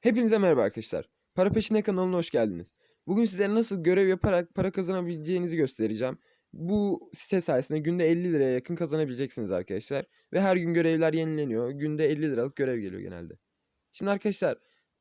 Hepinize merhaba arkadaşlar. Para Peşine kanalına hoş geldiniz. Bugün sizlere nasıl görev yaparak para kazanabileceğinizi göstereceğim. Bu site sayesinde günde 50 liraya yakın kazanabileceksiniz arkadaşlar. Ve her gün görevler yenileniyor. Günde 50 liralık görev geliyor genelde. Şimdi arkadaşlar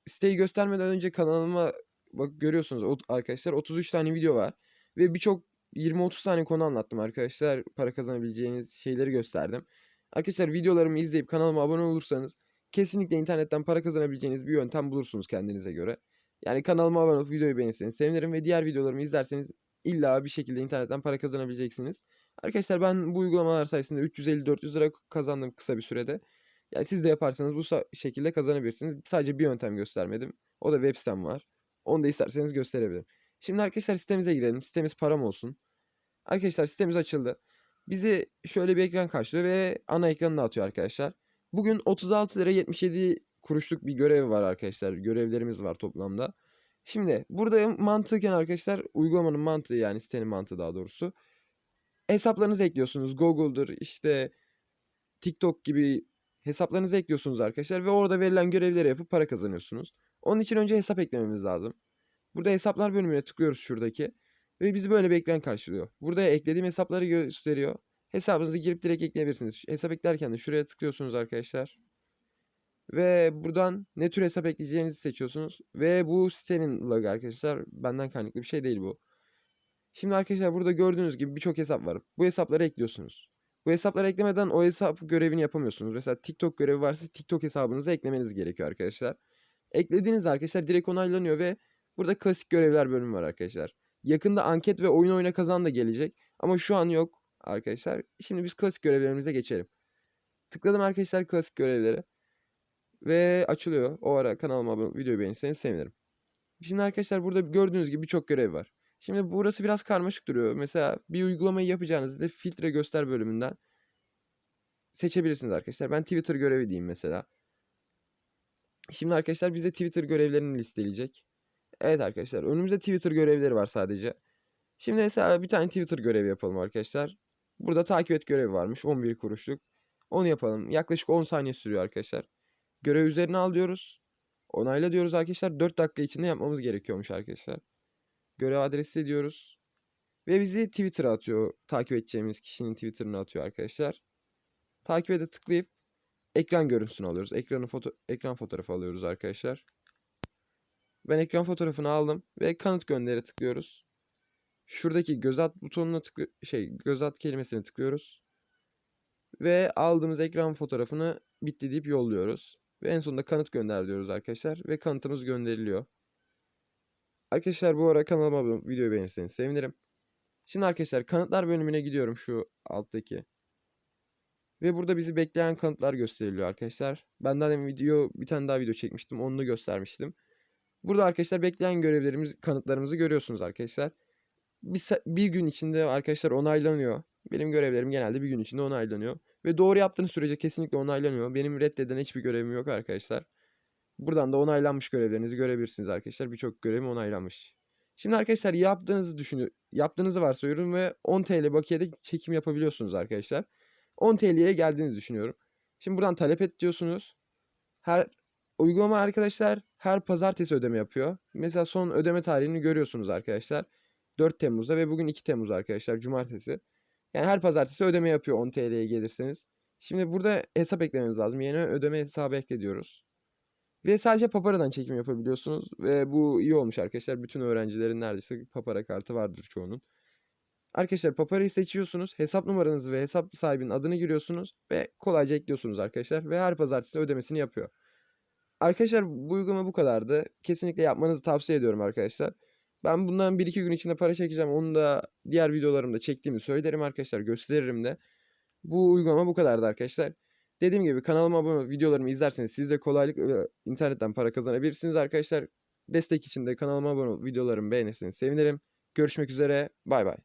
siteyi göstermeden önce kanalıma bak görüyorsunuz arkadaşlar 33 tane video var. Ve birçok 20-30 tane konu anlattım arkadaşlar. Para kazanabileceğiniz şeyleri gösterdim. Arkadaşlar videolarımı izleyip kanalıma abone olursanız kesinlikle internetten para kazanabileceğiniz bir yöntem bulursunuz kendinize göre. Yani kanalıma abone olup videoyu beğenirseniz sevinirim ve diğer videolarımı izlerseniz illa bir şekilde internetten para kazanabileceksiniz. Arkadaşlar ben bu uygulamalar sayesinde 350-400 lira kazandım kısa bir sürede. Yani siz de yaparsanız bu şekilde kazanabilirsiniz. Sadece bir yöntem göstermedim. O da web sitem var. Onu da isterseniz gösterebilirim. Şimdi arkadaşlar sitemize girelim. Sitemiz param olsun. Arkadaşlar sitemiz açıldı. Bizi şöyle bir ekran karşılıyor ve ana ekranını atıyor arkadaşlar. Bugün 36 lira 77 kuruşluk bir görev var arkadaşlar. Görevlerimiz var toplamda. Şimdi burada mantıken arkadaşlar uygulamanın mantığı yani sitenin mantığı daha doğrusu. Hesaplarınızı ekliyorsunuz. Google'dır işte TikTok gibi hesaplarınızı ekliyorsunuz arkadaşlar ve orada verilen görevleri yapıp para kazanıyorsunuz. Onun için önce hesap eklememiz lazım. Burada hesaplar bölümüne tıklıyoruz şuradaki ve bizi böyle bir ekran karşılıyor. Burada eklediğim hesapları gösteriyor. Hesabınızı girip direkt ekleyebilirsiniz. Hesap eklerken de şuraya tıklıyorsunuz arkadaşlar. Ve buradan ne tür hesap ekleyeceğinizi seçiyorsunuz. Ve bu sitenin log'u arkadaşlar. Benden kaynaklı bir şey değil bu. Şimdi arkadaşlar burada gördüğünüz gibi birçok hesap var. Bu hesapları ekliyorsunuz. Bu hesapları eklemeden o hesap görevini yapamıyorsunuz. Mesela TikTok görevi varsa TikTok hesabınızı eklemeniz gerekiyor arkadaşlar. Eklediğiniz arkadaşlar direkt onaylanıyor ve burada klasik görevler bölümü var arkadaşlar. Yakında anket ve oyun oyna kazan da gelecek. Ama şu an yok arkadaşlar. Şimdi biz klasik görevlerimize geçelim. Tıkladım arkadaşlar klasik görevlere. Ve açılıyor. O ara kanalıma abone videoyu beğenirseniz sevinirim. Şimdi arkadaşlar burada gördüğünüz gibi birçok görev var. Şimdi burası biraz karmaşık duruyor. Mesela bir uygulamayı yapacağınızda filtre göster bölümünden seçebilirsiniz arkadaşlar. Ben Twitter görevi diyeyim mesela. Şimdi arkadaşlar bize Twitter görevlerini listeleyecek. Evet arkadaşlar önümüzde Twitter görevleri var sadece. Şimdi mesela bir tane Twitter görevi yapalım arkadaşlar. Burada takip et görevi varmış 11 kuruşluk. Onu yapalım. Yaklaşık 10 saniye sürüyor arkadaşlar. Görev üzerine al diyoruz. Onayla diyoruz arkadaşlar. 4 dakika içinde yapmamız gerekiyormuş arkadaşlar. Görev adresi diyoruz. Ve bizi Twitter'a atıyor. Takip edeceğimiz kişinin Twitter'ını atıyor arkadaşlar. Takip ede tıklayıp ekran görüntüsünü alıyoruz. Ekranı foto ekran fotoğrafı alıyoruz arkadaşlar. Ben ekran fotoğrafını aldım ve kanıt göndere tıklıyoruz. Şuradaki göz at butonuna tıklı şey göz at kelimesine tıklıyoruz. Ve aldığımız ekran fotoğrafını bitti deyip yolluyoruz. Ve en sonunda kanıt gönder diyoruz arkadaşlar. Ve kanıtımız gönderiliyor. Arkadaşlar bu ara kanalıma abone videoyu beğenirseniz sevinirim. Şimdi arkadaşlar kanıtlar bölümüne gidiyorum şu alttaki. Ve burada bizi bekleyen kanıtlar gösteriliyor arkadaşlar. Ben daha video bir tane daha video çekmiştim. Onu da göstermiştim. Burada arkadaşlar bekleyen görevlerimiz, kanıtlarımızı görüyorsunuz arkadaşlar. Bir, bir gün içinde arkadaşlar onaylanıyor. Benim görevlerim genelde bir gün içinde onaylanıyor. Ve doğru yaptığınız sürece kesinlikle onaylanıyor. Benim reddeden hiçbir görevim yok arkadaşlar. Buradan da onaylanmış görevlerinizi görebilirsiniz arkadaşlar. Birçok görevim onaylanmış. Şimdi arkadaşlar yaptığınızı düşünün. Yaptığınızı varsayıyorum ve 10 TL bakiyede çekim yapabiliyorsunuz arkadaşlar. 10 TL'ye geldiğinizi düşünüyorum. Şimdi buradan talep et diyorsunuz. Her uygulama arkadaşlar her pazartesi ödeme yapıyor. Mesela son ödeme tarihini görüyorsunuz arkadaşlar. 4 Temmuz'da ve bugün 2 Temmuz arkadaşlar cumartesi. Yani her pazartesi ödeme yapıyor 10 TL'ye gelirseniz. Şimdi burada hesap eklememiz lazım. Yeni ödeme hesabı ekle diyoruz. Ve sadece Papara'dan çekim yapabiliyorsunuz. Ve bu iyi olmuş arkadaşlar. Bütün öğrencilerin neredeyse Papara kartı vardır çoğunun. Arkadaşlar Papara'yı seçiyorsunuz. Hesap numaranızı ve hesap sahibinin adını giriyorsunuz. Ve kolayca ekliyorsunuz arkadaşlar. Ve her pazartesi ödemesini yapıyor. Arkadaşlar bu uygulama bu kadardı. Kesinlikle yapmanızı tavsiye ediyorum arkadaşlar. Ben bundan 1-2 gün içinde para çekeceğim. Onu da diğer videolarımda çektiğimi söylerim arkadaşlar. Gösteririm de. Bu uygulama bu kadardı arkadaşlar. Dediğim gibi kanalıma abone videolarımı izlerseniz siz de kolaylıkla internetten para kazanabilirsiniz arkadaşlar. Destek için de kanalıma abone olup videolarımı beğenirseniz sevinirim. Görüşmek üzere. Bay bay.